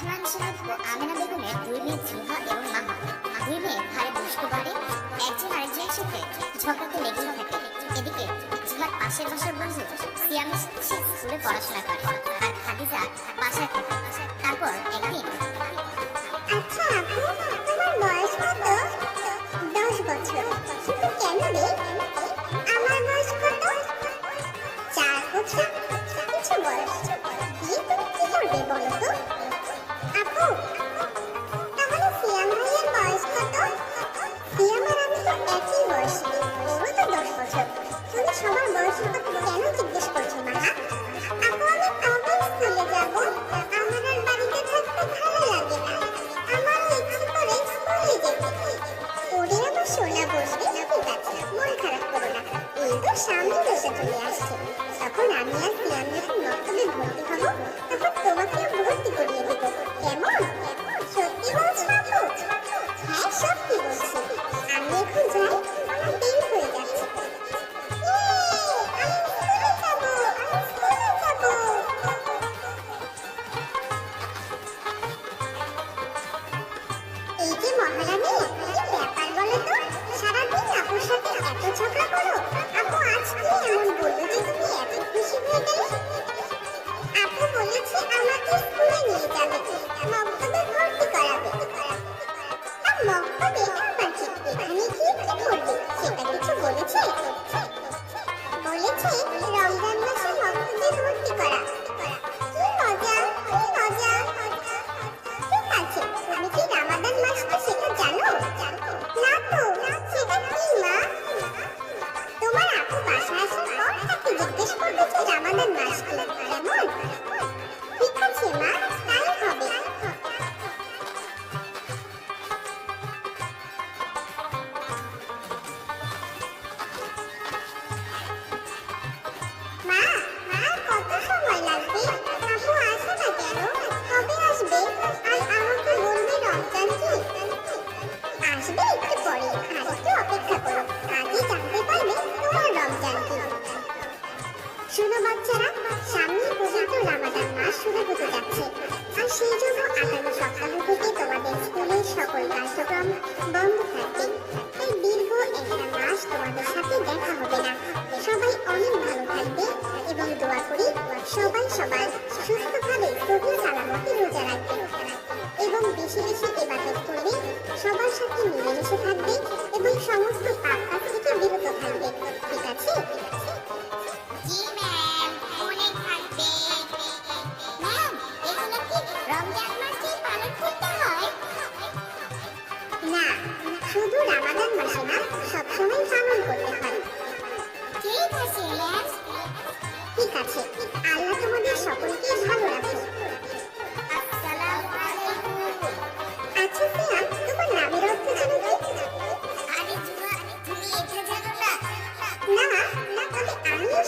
আসমান সাহেব ও আমেনা বেগমের দুই মেয়ে জিহা এবং মাহা দুই মেয়ে ঘাড়ে দুষ্টু বাড়ে একজন আরেকজনের সাথে ঝগড়াতে লেগে থাকে। এদিকে জিহার পাশের বাসার বন্ধু সিয়াম স্কুলে পড়াশোনা করে আর খাদিজা বাসায় থাকে। তারপর একদিন আচ্ছা তোমার বয়স কত? দশ বছর। কিন্তু কেন রে? তো স্বামী দেশে চলে আসছে। তখন আমি আর সিয়াম যখন নর্তনে ভর্তি হব। তখন তোমাকেও কালার মাস কালার কেমন ঠিক আছে মা তাই হবে মা মা কত সময় লাগবে? আপু আসে না কেন কবে আসবে? আর আমাকে বলবে রমজান কি? আসবে একটু পরে। শুরু হতে যাচ্ছে। আর সেই জন্য আগামী সপ্তাহ থেকে তোমাদের স্কুলের সকল কার্যক্রম বন্ধ থাকবে। এই দীর্ঘ একটা মাস তোমাদের সাথে দেখা হবে না। সবাই অনেক ভালো থাকবে এবং দোয়া করি সবাই সবার সুস্থভাবে প্রভু সালামতে রোজা রাখবে। এবং বেশি বেশি এবাদত করবে সবার সাথে মিলেমিশে থাকবে এবং সমস্ত পাপ থেকে বিরত থাকবে। ঠিক আছে?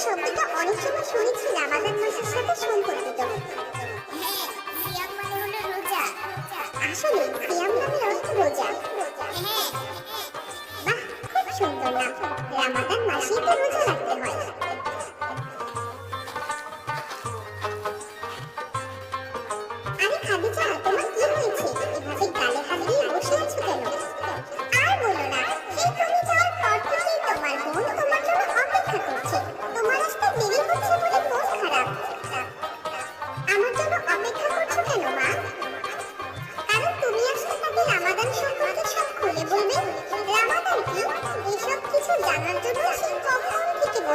শব্দটা অনেক সময় শুনেছি রামাদান মাসের সাথে সম্পর্কিত আসলে সিয়াম নামের অর্থ রোজা বাহ খুব সুন্দর নাম রামাদান মাসেই তো রোজা রাখতে হয়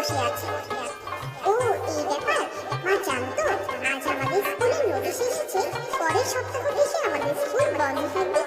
বসে আছে ও, এই ব্যাপার। মা জানতো, আজ আমাদের স্কুলে নোটিশ এসেছে, পরের সপ্তাহ থেকে আমাদের স্কুল বন্ধ থাকবে।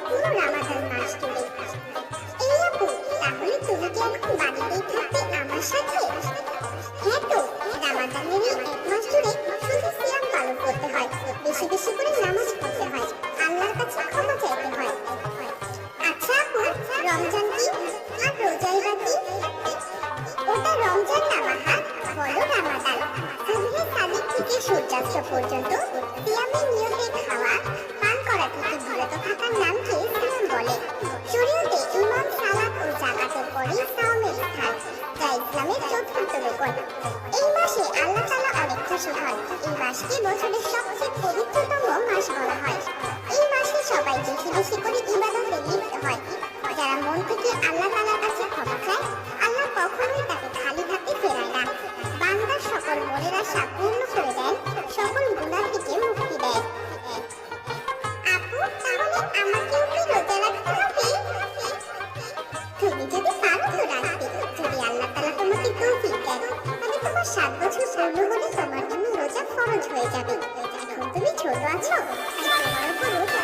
বছরের সবচেয়ে পবিত্রতম মাস বলা হয়। এই মাসে সবাইকে বেশি বেশি করে ইবাদতে লিপ্ত হয়। যারা মন থেকে আল্লাহ তালার কাছে ক্ষমা চায়, আল্লাহ কখনোই তাকে খালি হাতে ফেরায় না। বান্দার সকল মনের আশা পূর্ণ করে দেন, সকল গুণা থেকে মুক্তি দেয়। আপু, তাহলে আমাকেও কি রোজা রাখতে হবে? তুমি যদি পারো তো রাখবে যদি আল্লাহ তালা তোমাকে তৌফিক দেন, তাহলে তোমার সাত বছর পূর্ণ হলে তোমার রোজা ফরজ হয়ে যাবে। এখন তুমি ছোট আছো তাই তোমার উপর